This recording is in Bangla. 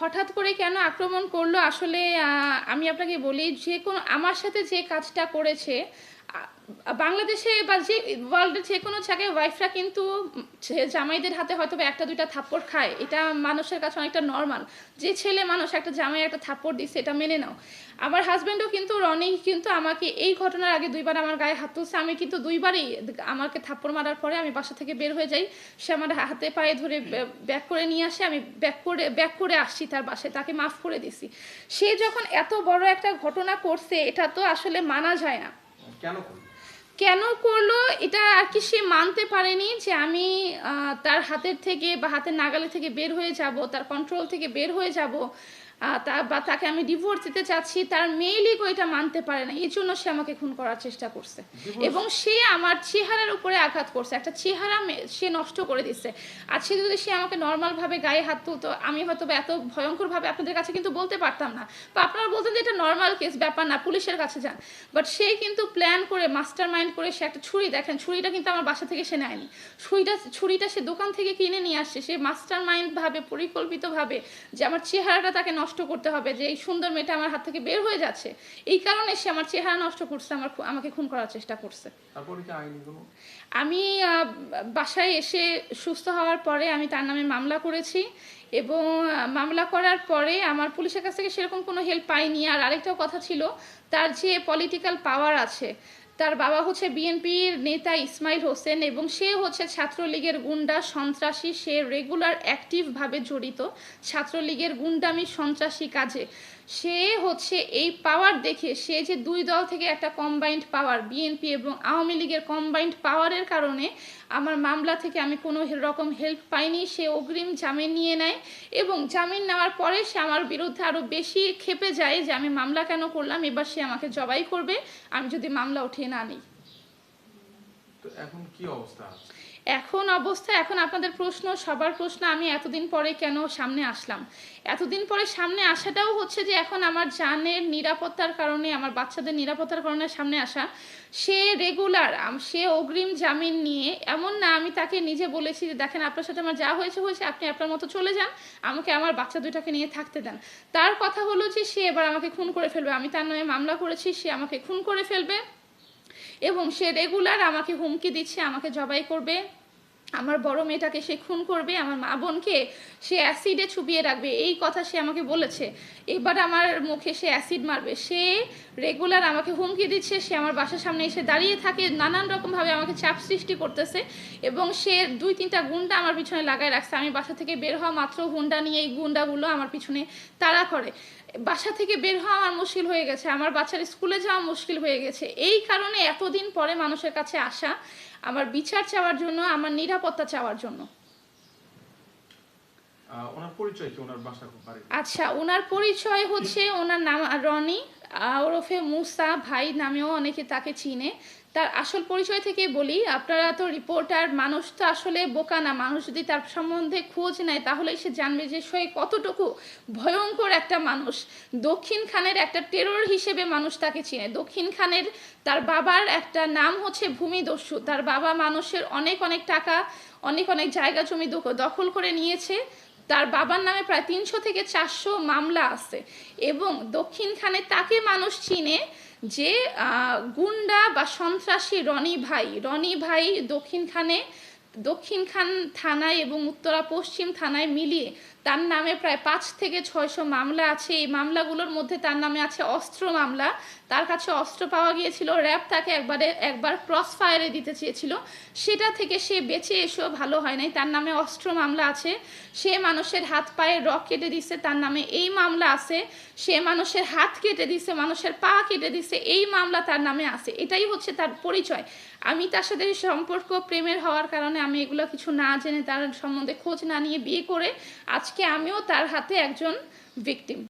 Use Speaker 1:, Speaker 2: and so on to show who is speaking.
Speaker 1: হঠাৎ করে কেন আক্রমণ করল? আসলে আমি আপনাকে বলি, যে কোনো, আমার সাথে যে কাজটা করেছে বাংলাদেশে বা যে ওয়ার্ল্ডের যে কোনো জায়গায় ওয়াইফরা কিন্তু জামাইদের হাতে হয়তো একটা, দুইটা থাপ্পড় খায়, এটা মানুষের কাছে অনেকটা নর্মাল যে ছেলে মানুষ একটা জামাই একটা থাপ্পড় দিচ্ছে এটা মেনে নাও। আমার হাজব্যান্ডও কিন্তু রনি কিন্তু আমাকে এই ঘটনার আগে দুইবার আমার গায়ে হাত তুলছে, আমি কিন্তু দুইবারই আমাকে থাপ্পড় মারার পরে আমি বাসা থেকে বের হয়ে যাই, সে আমার হাতে পায়ে ধরে ব্যাক করে নিয়ে আসে, আমি ব্যাক করে ব্যাক করে আসছি তার বাসায়, তাকে মাফ করে দিছি। সে যখন এত বড় একটা ঘটনা করছে, এটা তো আসলে মানা যায় না।
Speaker 2: কেন করল?
Speaker 1: কেন করল এটা আর কি সে মানতে পারেনি যে আমি তার হাতের থেকে বা হাতের নাগালে থেকে বের হয়ে যাব, তার কন্ট্রোল থেকে বের হয়ে যাব। তা বা তাকে আমি ডিভোর্স দিতে চাচ্ছি তার মেয়েলি এটা মানতে পারে না এই জন্য সে আমাকে খুন করার চেষ্টা করছে। এবং সে আমার চেহারার উপরে আঘাত করছে একটা চেহারা সে নষ্ট করে দিচ্ছে। আর সে যদি সে আমাকে নর্মালভাবে গায়ে হাত তুলতো আমি হয়তো এত ভয়ঙ্করভাবে আপনাদের কাছে কিন্তু বলতে পারতাম না। বা আপনারা বলতেন যে এটা নর্মাল কেস ব্যাপার না পুলিশের কাছে যান। বাট সে কিন্তু প্ল্যান করে মাস্টার মাইন্ড করে সে একটা ছুরি দেখেন ছুরিটা কিন্তু আমার বাসা থেকে সে নেয়নি। ছুরিটা ছুরিটা সে দোকান থেকে কিনে নিয়ে আসছে সে মাস্টার মাইন্ডভাবে পরিকল্পিতভাবে যে আমার চেহারাটা তাকে নষ্ট করতে হবে যে এই সুন্দর মেয়েটা আমার হাত থেকে বের হয়ে যাচ্ছে এই কারণে সে আমার চেহারা নষ্ট করছে আমার আমাকে খুন করার চেষ্টা করছে। আমি বাসায় এসে সুস্থ হওয়ার পরে আমি তার নামে মামলা করেছি এবং মামলা করার পরে আমার পুলিশের কাছ থেকে সেরকম কোনো হেল্প পাইনি। আর আরেকটাও কথা ছিল তার যে পলিটিক্যাল পাওয়ার আছে তার বাবা হচ্ছে বিএনপির নেতা ইসমাইল হোসেন এবং সে হচ্ছে ছাত্রলীগের গুন্ডা, সন্ত্রাসী। সে রেগুলার অ্যাক্টিভভাবে জড়িত। ছাত্রলীগের গুন্ডামি, সন্ত্রাসী কাজে সে হচ্ছে এই পাওয়ার দেখে সে যে দুই দল থেকে একটা কম্বাইন্ড পাওয়ার বিএনপি এবং আওয়ামী লীগের কম্বাইন্ড পাওয়ারের কারণে আমার মামলা থেকে আমি কোনো রকম হেল্প পাইনি। সে অগ্রিম জামিন নিয়ে নেয় এবং জামিন নেওয়ার পরে সে আমার বিরুদ্ধে আরও বেশি খেপে যায় যে আমি মামলা কেন করলাম, এবার সে আমাকে জবাই করবে। আমি যদি মামলা উঠিয়ে না নিই।
Speaker 2: এখন কি অবস্থা?
Speaker 1: এখন অবস্থা, এখন আপনাদের প্রশ্ন, সবার প্রশ্ন, আমি এতদিন পরে কেন সামনে আসলাম? এতদিন পরে সামনে আসাটাও হচ্ছে যে এখন আমার জানের নিরাপত্তার কারণে, আমার বাচ্চাদের নিরাপত্তার কারণে সামনে আসা, সে রেগুলার সে অগ্রিম জামিন নিয়ে, এমন না আমি তাকে নিজে বলেছি যে দেখেন আপনার সাথে আমার যা হয়েছে হয়েছে, আপনি আপনার মতো চলে যান, আমাকে আমার বাচ্চা দুইটাকে নিয়ে থাকতে দেন। তার কথা হলো যে সে এবার আমাকে খুন করে ফেলবে, আমি তার নামে মামলা করেছি, সে আমাকে খুন করে ফেলবে। এবং সে রেগুলার আমাকে হুমকি দিচ্ছে, আমাকে জবাই করবে। আমার বড় মেয়েটাকে সে খুন করবে, আমার মা বোনকে সে অ্যাসিডে চুবিয়ে রাখবে, এই কথা সে আমাকে বলেছে। এবার আমার মুখে সে অ্যাসিড মারবে। সে রেগুলার আমাকে হুমকি দিচ্ছে, সে আমার বাসার সামনে এসে দাঁড়িয়ে থাকে, নানান রকমভাবে আমাকে চাপ সৃষ্টি করতেছে এবং সে দুই তিনটা গুন্ডা আমার পিছনে লাগায় রাখছে। আমি বাসা থেকে বের হওয়া মাত্র হুন্ডা নিয়ে এই গুন্ডাগুলো আমার পিছনে তাড়া করে। বাসা থেকে বের হওয়া আমার মুশকিল হয়ে গেছে আমার বাচ্চার স্কুলে যাওয়া মুশকিল হয়ে গেছে। এই কারণে এতদিন পরে মানুষের কাছে আসা আমার বিচার চাওয়ার জন্য আমার নিরাপত্তা চাওয়ার জন্য।
Speaker 2: ওনার পরিচয় কি? ওনার বাসা
Speaker 1: আচ্ছা ওনার পরিচয় হচ্ছে ওনার নাম রনি ওরফে মুসা ভাই নামেও অনেকে তাকে চিনে। তার আসল পরিচয় থেকে বলি, আপনারা তো রিপোর্টার মানুষ তো আসলে বোকা না। মানুষ যদি তার সম্বন্ধে খোঁজ নেয় তাহলে সে জানবে যে সে কতটুকু ভয়ঙ্কর একটা মানুষ। দক্ষিণ খানের একটা টেরর হিসেবে মানুষ তাকে চিনে। দক্ষিণ খানের তার বাবার একটা নাম হচ্ছে ভূমিদস্যু। তার বাবা মানুষের অনেক অনেক টাকা, অনেক অনেক জায়গা জমি দখ- দখল করে নিয়েছে। তার বাবার নামে প্রায় তিনশো থেকে চারশো মামলা আছে। এবং দক্ষিণ খানে তাকে মানুষ চিনে যে গুন্ডা বা সন্ত্রাসী রনি ভাই রনি ভাই দক্ষিণখানে দক্ষিণখান থানায় এবং উত্তরা পশ্চিম থানায় মিলিয়ে তার নামে প্রায় পাঁচ থেকে ছয়শো মামলা আছে। এই মামলাগুলোর মধ্যে তার নামে আছে অস্ত্র মামলা তার কাছে অস্ত্র পাওয়া গিয়েছিল, র্যাব তাকে একবারে, একবার ক্রস ফায়ারে দিতে চেয়েছিল। সেটা থেকে সে বেঁচে এসেও ভালো হয় নাই। তার নামে অস্ত্র মামলা আছে। সে মানুষের হাত পায়ে রক কেটে দিছে, তার নামে এই মামলা আছে। সে মানুষের হাত কেটে দিছে, মানুষের পা কেটে দিছে, এই মামলা তার নামে আছে। এটাই হচ্ছে তার পরিচয়। আমি তার সাথে সম্পর্ক, প্রেমের হওয়ার কারণে আমি এগুলো কিছু না জেনে তার সম্বন্ধে খোঁজ না নিয়ে বিয়ে করে আজকে আমিও তার হাতে একজন ভিকটিম